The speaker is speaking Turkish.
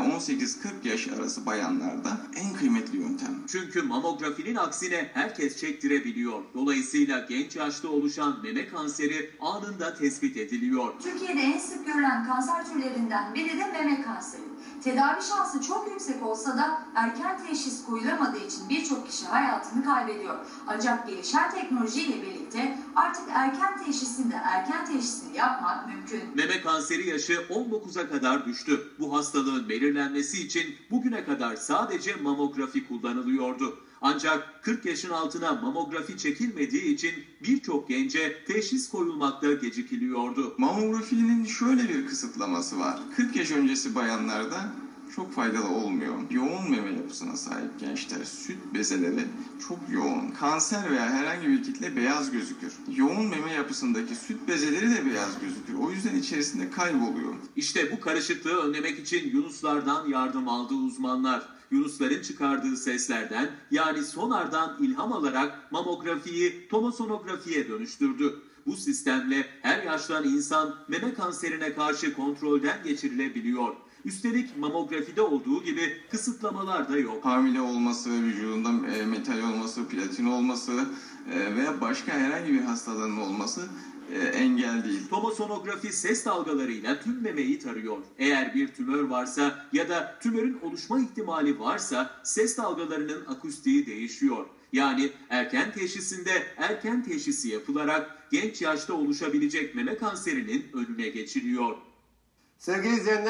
18-40 yaş arası bayanlarda en kıymetli yöntem. Çünkü mamografinin aksine herkes çektirebiliyor. Dolayısıyla genç yaşta oluşan meme kanseri anında tespit ediliyor. Türkiye'de en sık görülen kanser türlerinden biri de meme kanseri. Tedavi şansı çok yüksek olsa da erken teşhis koyulamadığı için birçok kişi hayatını kaybediyor. Ancak gelişen teknolojiyle birlikte artık erken teşhisinde erken teşhisini yapmak mümkün. Meme kanseri yaşı 19'a kadar düştü. Bu hastalığın belirlenmesi için bugüne kadar sadece mamografi kullanılıyordu. Ancak 40 yaşın altına mamografi çekilmediği için birçok gence teşhis koyulmakta gecikiliyordu. Mamografinin şöyle bir kısıtlaması var. 40 yaş öncesi bayanlarda çok faydalı olmuyor. Yoğun meme yapısına sahip gençler süt bezeleri çok yoğun. Kanser veya herhangi bir kitle beyaz gözükür. Yoğun meme yapısındaki süt bezeleri de beyaz gözükür. O yüzden içerisinde kayboluyor. İşte bu karışıklığı önlemek için Yunuslardan yardım aldı uzmanlar. Yunusların çıkardığı seslerden yani sonardan ilham alarak mamografiyi tomosonografiye dönüştürdü. Bu sistemle her yaştan insan meme kanserine karşı kontrolden geçirilebiliyor. Üstelik mamografide olduğu gibi kısıtlamalar da yok. Hamile olması, vücudunda e, metal olması, platin olması e, veya başka herhangi bir hastalığın olması e, engel değil. Tomosonografi ses dalgalarıyla tüm memeyi tarıyor. Eğer bir tümör varsa ya da tümörün oluşma ihtimali varsa ses dalgalarının akustiği değişiyor. Yani erken teşhisinde erken teşhisi yapılarak genç yaşta oluşabilecek meme kanserinin önüne geçiliyor. Sevgili izleyenler